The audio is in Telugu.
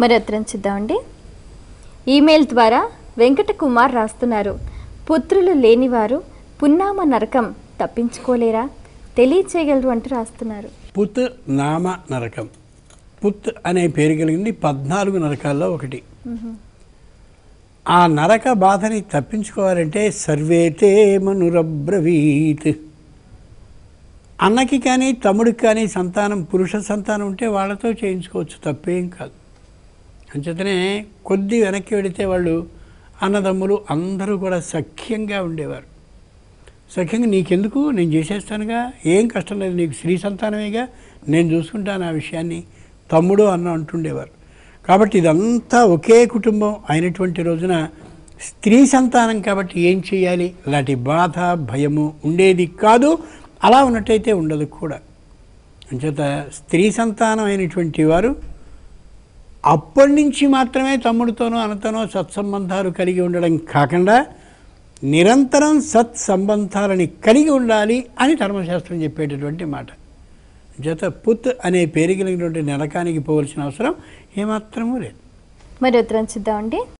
మరి ఉత్తరం చూద్దామండి. ఈమెయిల్ ద్వారా వెంకట కుమార్ రాస్తున్నారు. పుత్రులు లేనివారు పున్నామ నరకం తప్పించుకోలేరా? తెలియచేయగలరు అంటూ రాస్తున్నారు. పుత్ నామ నరకం. పుత్ అనే పేరు కలిగింది పద్నాలుగు నరకాల్లో ఒకటి. ఆ నరక బాధని తప్పించుకోవాలంటే సర్వేతే మనురబ్రవీత్. అన్నకి కానీ తమ్ముడికి కానీ సంతానం పురుష సంతానం ఉంటే వాళ్ళతో చేయించుకోవచ్చు తప్పేం కాదు. అంచేతనే కొద్ది వెనక్కి వెడితే వాళ్ళు అన్నదమ్ములు అందరూ కూడా సఖ్యంగా ఉండేవారు. సఖ్యంగా నీకెందుకు? నేను చేసేస్తానుగా. ఏం కష్టం లేదు. నీకు స్త్రీ సంతానమేగా? నేను చూసుకుంటాను ఆ విషయాన్ని. తమ్ముడు అన్న అంటుండేవారు. కాబట్టి ఇదంతా ఒకే కుటుంబం అయినటువంటి రోజున స్త్రీ సంతానం కాబట్టి ఏం చేయాలి? అలాంటి బాధ భయము ఉండేది కాదు. అలా ఉన్నట్టయితే ఉండదు కూడా. అంచేత స్త్రీ సంతానం అయినటువంటి వారు అప్పటి నుంచి మాత్రమే తమ్ముడితోనో అన్నతోనో సత్సంబంధాలు కలిగి ఉండడం కాకుండా నిరంతరం సత్సంబంధాలని కలిగి ఉండాలి అని ధర్మశాస్త్రం చెప్పేటటువంటి మాట. జత పుత్ అనే పేరు కలిగినటువంటి నరకానికి పోవలసిన అవసరం ఏమాత్రమూ లేదు. మరి ఉత్తరం చూద్దామండి.